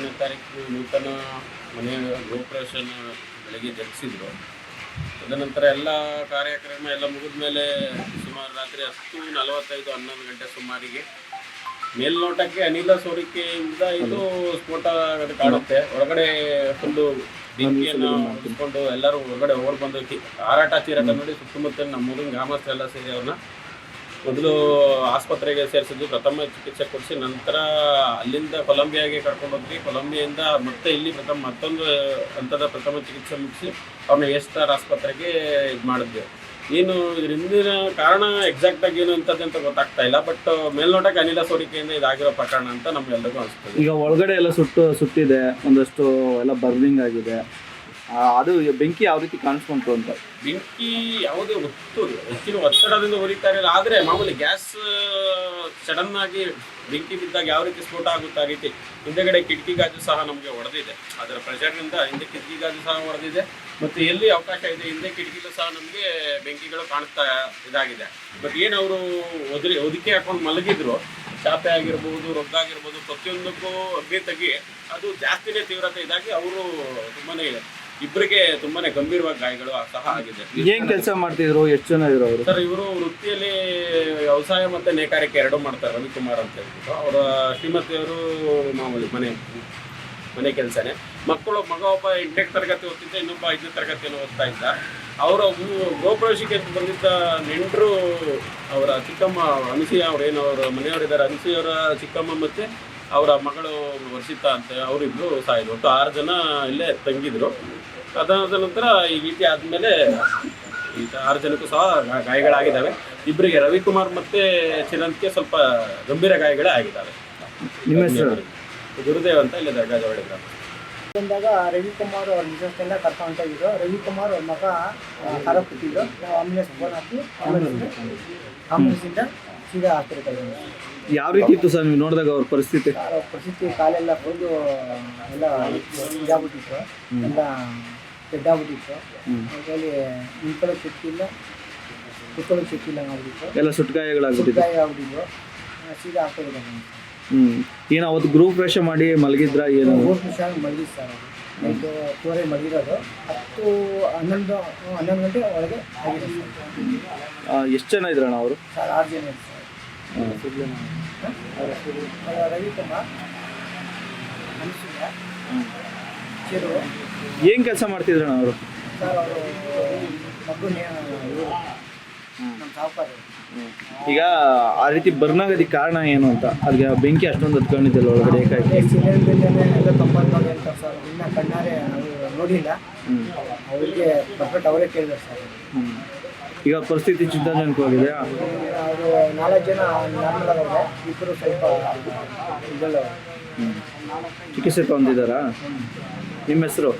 ಹನ್ನೊಂದನೇ ತಾರೀಕು ನೂತನ ಮನೆಯ ಗೃಹಪ್ರವೇಶನ ಬೆಳಗ್ಗೆ ಜರುಗಿಸಿದ್ರು ತದನಂತರ ಎಲ್ಲ ಕಾರ್ಯಕ್ರಮ ಎಲ್ಲ ಮುಗಿದ ಮೇಲೆ ಸುಮಾರು ರಾತ್ರಿ ಹತ್ತು ನಲವತ್ತೈದು ಹನ್ನೊಂದು ಗಂಟೆ ಸುಮಾರಿಗೆ ಮೇಲ್ನೋಟಕ್ಕೆ ಅನಿಲ ಸೋರಿಕೆಯಿಂದ ಇದು ಸ್ಫೋಟ ಕಾಣುತ್ತೆ. ಒಳಗಡೆ ಫುಲ್ಲು ಬೆಂಕಿಯನ್ನು ಹಚ್ಕೊಂಡು ಎಲ್ಲರೂ ಹೊರಗಡೆ ಓಡ್ ಬಂದು ಹಾರಾಟ ಚೀರಾಟ ನೋಡಿ ಸುತ್ತಮುತ್ತ ನಮ್ಮ ಮುಗಿನ ಗ್ರಾಮಸ್ಥರೆಲ್ಲ ಸೇರಿ ಅವ್ರನ್ನ ಮೊದಲು ಆಸ್ಪತ್ರೆಗೆ ಸೇರಿಸಿದ್ದು ಪ್ರಥಮ ಚಿಕಿತ್ಸೆ ಕೊಡಿಸಿ ನಂತರ ಅಲ್ಲಿಂದ ಕೊಲಂಬಿಯಾಗೆ ಕರ್ಕೊಂಡು ಹೋದ್ವಿ. ಕೊಲಂಬಿಯಿಂದ ಮತ್ತೆ ಇಲ್ಲಿ ಪ್ರಥಮ ಮತ್ತೊಂದು ಹಂತದ ಪ್ರಥಮ ಚಿಕಿತ್ಸೆ ಮುಗಿಸಿ ಅವ್ರನ್ನ ಎಸ್ತಾರ್ ಆಸ್ಪತ್ರೆಗೆ ಇದು ಮಾಡಿದ್ವಿ. ಏನು ಇದರಿಂದಿನ ಕಾರಣ ಎಕ್ಸಾಕ್ಟ್ ಆಗಿ ಏನು ಅಂತದ್ದು ಅಂತ ಗೊತ್ತಾಗ್ತಾ ಇಲ್ಲ. ಬಟ್ ಮೇಲ್ನೋಟಕ್ಕೆ ಅನಿಲ ಸೋರಿಕೆಯಿಂದ ಇದಾಗಿರೋ ಪ್ರಕರಣ ಅಂತ ನಮ್ಗೆಲ್ಲರಿಗೂ ಅನಿಸ್ತದೆ. ಈಗ ಒಳಗಡೆ ಎಲ್ಲ ಸುಟ್ಟು, ಸುಟ್ಟಿದೆ, ಒಂದಷ್ಟು ಎಲ್ಲ ಬರ್ನಿಂಗ್ ಆಗಿದೆ. ಅದು ಬೆಂಕಿ ಯಾವ ರೀತಿ ಕಾಣಿಸ್ಕೊಂತು ಅಂತ. ಬೆಂಕಿ ಯಾವುದೇ ಒತ್ತು ಹೆಚ್ಚಿನ ಒತ್ತಡದಿಂದ ಉರಿತಾ ಇರಲಿಲ್ಲ. ಆದರೆ ಮಾಮೂಲಿ ಗ್ಯಾಸ್ ಸಡನ್ ಆಗಿ ಬೆಂಕಿ ಬಿದ್ದಾಗ ಯಾವ ರೀತಿ ಸ್ಫೋಟ ಆಗುತ್ತೆ ಆ ರೀತಿ ಹಿಂದೆಗಡೆ ಕಿಟಕಿ ಗಾಜು ಸಹ ನಮಗೆ ಹೊಡೆದಿದೆ ಅದರ ಪ್ರೆಷರ್ನಿಂದ ಹಿಂದೆ ಕಿಟಕಿ ಗಾಜು ಸಹ ಹೊಡೆದಿದೆ ಮತ್ತು ಎಲ್ಲಿ ಅವಕಾಶ ಇದೆ, ಹಿಂದೆ ಕಿಟಕಿಲೂ ಸಹ ನಮಗೆ ಬೆಂಕಿಗಳು ಕಾಣಿಸ್ತಾ ಇದಾಗಿದೆ. ಬಟ್ ಏನು ಅವರು ಒದರಿ ಒದಿಕೆ ಹಾಕೊಂಡು ಮಲಗಿದ್ರು ಚಾಪೆ ಆಗಿರ್ಬೋದು ರೊಗ್ಗಾಗಿರ್ಬೋದು ಪ್ರತಿಯೊಂದಕ್ಕೂ ಅಗ್ನಿ ತೆಗಿ, ಅದು ಜಾಸ್ತಿನೇ ತೀವ್ರತೆ ಇದಾಗಿ ಅವರು ತುಂಬಾನೇ ಇಬ್ಬರಿಗೆ ತುಂಬಾನೇ ಗಂಭೀರವಾಗಿ ಗಾಯಗಳು ಸಹ ಆಗಿದೆ. ಏನ್ ಕೆಲಸ ಮಾಡ್ತಿದ್ರು? ಎಷ್ಟು ಜನ ಇದ್ರು ಅವರು? ಸರ್ ಇವರು ವೃತ್ತಿಯಲ್ಲಿ ವ್ಯವಸಾಯ ಮತ್ತೆ ನೇಕಾರಿಕೆ ಎರಡೂ ಮಾಡ್ತಾರೆ ರವಿಕುಮಾರ್ ಅಂತ ಹೇಳ್ಬಿಟ್ಟು. ಅವರ ಶ್ರೀಮತಿಯವರು ಮಾಮೂಲಿ ಮನೆ ಮನೆ ಕೆಲಸನೇ. ಮಕ್ಕಳು ಮಗ ಒಬ್ಬ ಎಂಟನೇ ತರಗತಿ ಓದ್ತಿದ್ದ ಇನ್ನೊಬ್ಬ ಐದನೇ ತರಗತಿಯನ್ನು ಓದ್ತಾ ಇದ್ದ. ಅವರ ಗೋಪ್ರವೇಶಕ್ಕೆ ಬಂದಿದ್ದ ನೆಂಟರು ಅವರ ಚಿಕ್ಕಮ್ಮ ಅನಸೂಯ ಏನು ಅವರ ಮನೆಯವರಿದ್ದಾರೆ. ಅನಸೂಯವರ ಚಿಕ್ಕಮ್ಮ ಮತ್ತೆ ಅವರ ಮಗಳು ವರ್ಷಿತಾ ಅಂತ ಅವರಿಬ್ರು ಸಾಯಿದ್ರು ಒಟ್ಟು ಆರು ಜನ ಇಲ್ಲೇ ತಂಗಿದ್ರು. ಅದಾದ ನಂತರ ಈ ರೀತಿ ಆದಮೇಲೆ ಈಗ ಆರು ಜನಕ್ಕೂ ಸಹ ಗಾಯಗಳಾಗಿದ್ದಾವೆ. ಇಬ್ಬರಿಗೆ ರವಿಕುಮಾರ್ ಮತ್ತೆ ಚಿರಂತ್ಗೆ ಸ್ವಲ್ಪ ಗಂಭೀರ ಗಾಯಗಳೇ ಆಗಿದ್ದಾವೆ. ನಿಮ್ಮ ಹೆಸರು? ಗುರುದೇವ್ ಅಂತ ಇಲ್ಲಿ ದರ್ಗಾಜವಾಡಿ ಗ್ರಾಮ. ಬಂದಾಗ ರವಿಕುಮಾರ್ ಅವ್ರ ಮಿಸಸ್ನೆಲ್ಲ ಕರ್ಕೊಂತ ಇದ್ರು ರವಿಕುಮಾರ್ ಅವ್ರ ಮಗ ಹರ ಕೊಟ್ಟಿದ್ರು ನಾವು ಆಂಬುಲೆನ್ಸ್ ಫೋನ್ ಹಾಕಿ ಆಂಬುಲೆನ್ಸ್ ಆಂಬುಲೆನ್ಸಿಂದ ಸೀದಾ ಹಾಸ್ಪಿಟಲ್ ಯಾವ ರೀತಿ ಇತ್ತು ಸರ್ ನೀವು ನೋಡಿದಾಗ ಅವ್ರ ಪರಿಸ್ಥಿತಿ? ಅವ್ರ ಪರಿಸ್ಥಿತಿ ಕಾಲೆಲ್ಲ ಬಂದು ಎಲ್ಲ ಇದಾಗ್ಬಿಟ್ಟಿತ್ತು. ಎಲ್ಲ ಬೆಡ್ಡಾಗ್ಬಿಟ್ಟಿತ್ತು ಹ್ಮ್. ಹಾಗಾಗಿ ನಿಂತ್ಕೊಳ್ಳೋಕೆ ಸಿಕ್ಕಿಲ್ಲ ಕುತ್ಕೊಳ್ಳೋಕೆ ಸಿಕ್ಕಿಲ್ಲ ಆಗ್ಬಿಟ್ಟಿತ್ತು ಎಲ್ಲ ಸುಟ್ಗಾಯಗಳಾಗ್ಬಿಟ್ಟಿದೆ. ಸುಟ್ಟಾಗಿ ಆಗ್ಬಿಟ್ಟಿದ್ರು ಆ, ಸೀದಾ ಹಾಕೋದಿಲ್ಲ ಹ್ಮ್. ಏನು ಅವತ್ತು ಗ್ರೂಪ್ ವೇಷ ಮಾಡಿ ಮಲಗಿದ್ರ ಏನು? ಮೂರು ನಿಮಿಷ ಮಲಗಿದ್ದು ಸರ್ ಅದು ತೋರೆ ಹತ್ತುವರೆ ಮಲಗಿರೋದು. ಹತ್ತು ಹನ್ನೊಂದು ಹನ್ನೊಂದು ಗಂಟೆ ಒಳಗೆ ಆಗಿದೆ ಎಷ್ಟು ಜನ ಇದ್ರಣ್ಣ ಅವರು? ಸರ್ ಆರು ಜನ ಇದ್ರು ಸರ್. ಏನ್ ಕೆಲಸ ಮಾಡ್ತಿದ್ರಣ್ಣ ಅವರು? ಈಗ ಆ ರೀತಿ ಬರ್ನ್ ಆಗೋದಕ್ಕೆ ಕಾರಣ ಏನು ಅಂತ? ಅಲ್ಲಿಗೆ ಬೆಂಕಿ ಅಷ್ಟೊಂದು ಹತ್ಕೊಂಡಿದ್ದಲ್ಲ ಒಳಗಡೆ ಏಕಾಗಿ ಸರ್ ಇನ್ನು ಕಣ್ಣಾರೆ ನೋಡಿಲ್ಲ ಅವ್ರಿಗೆ ಬರ್ಬಿಟ್ಟು ಅವರೇ ಕೇಳಿದ್ರು ಸರ್. ಈಗ ಪರಿಸ್ಥಿತಿ ಚಿಂತಾಜನಕವಾಗಿದೆ. ಅವರು ನಾಲ್ಕು ಜನ ನಾರ್ಮಲ್ ಆಗವ್ರೆ ಇಬ್ಬರು ಸ್ವಲ್ಪ ಇದಲ್ಲ ಚಿಕಿತ್ಸೆ ತಗೊಂಡಿದ್ದಾರಾ ನಿಮ್ಮ ಹೆಸರು?